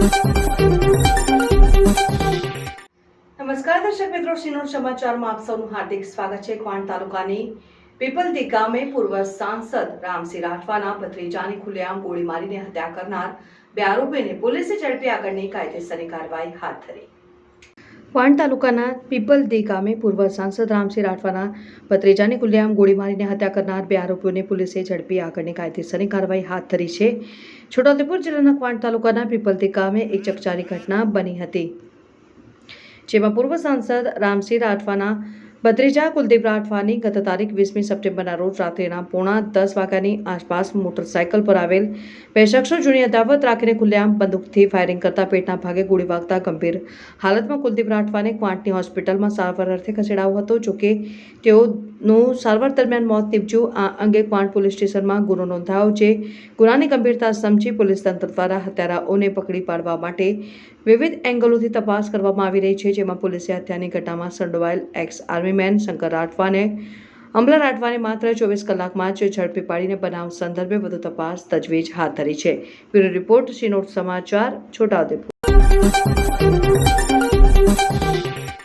નમસ્કાર દર્શક મિત્રો સિનોર સમાચારમાં આપ સૌનું હાર્દિક સ્વાગત છે. ક્વાંટ તાલુકાની પીપલદી ગામે પૂર્વ સાંસદ રામસિંહ રાઠવાના ભત્રીજાની ખુલ્લેઆમ ગોળી મારીને હત્યા કરનાર બે આરોપીને પોલીસે ઝડપી આગળની કાયદેસરની કાર્યવાહી હાથ ધરી. વાણ તાલુકાના પીપલદી ગામે પૂર્વ સાંસદ રામસિંહ રાઠવાના ભત્રીજાની ખુલ્લેઆમ ગોળી મારીને હત્યા કરનાર બે આરોપીઓને પોલીસે ઝડપી આગળની કાયદેસરની કાર્યવાહી હાથ ધરી છે. છોટાઉદેપુર જિલ્લાના ક્વાંટ તાલુકાના પીપલતી ગામે એક ચકચારી ઘટના બની હતી. જેમાં પૂર્વ સાંસદ રામસિંહ રાઠવાના, ભત્રીજા કુલદીપ રાઠવાની ગત તારીખ વીસમી સપ્ટેમ્બરના રોજ રાત્રિના પોણા દસ વાગ્યાની આસપાસ મોટરસાયકલ પર આવેલ બે શખ્સો જૂની અદાવત રાખીને ખુલ્લેઆમ બંદૂકથી ફાયરિંગ કરતા પેટના ભાગે ગોળી વાગતા ગંભીર હાલતમાં કુલદીપ રાઠવાને ક્વાંટની હોસ્પિટલમાં સારવાર અર્થે ખસેડાયો હતો, જોકે તેઓનું સારવાર દરમિયાન મોત નીપજ્યું. આ અંગે ક્વાંટ પોલીસ સ્ટેશનમાં ગુનો નોંધાયો છે. ગુનાની ગંભીરતા સમજી પોલીસ તંત્ર દ્વારા હત્યારાઓને પકડી પાડવા માટે વિવિધ એંગલોથી તપાસ કરવામાં આવી રહી છે, જેમાં પોલીસે હત્યાની ઘટનામાં સંડોવાયેલ એક્સ આર્મીમેન શંકર રાઠવાને, અમલા રાઠવાને માત્ર ચોવીસ કલાકમાં જ ઝડપી પાડીને બનાવ સંદર્ભે વધુ તપાસ તજવીજ હાથ ધરી છે. બ્યુરો રિપોર્ટ સિનોટ સમાચાર, છોટાઉદેપુર.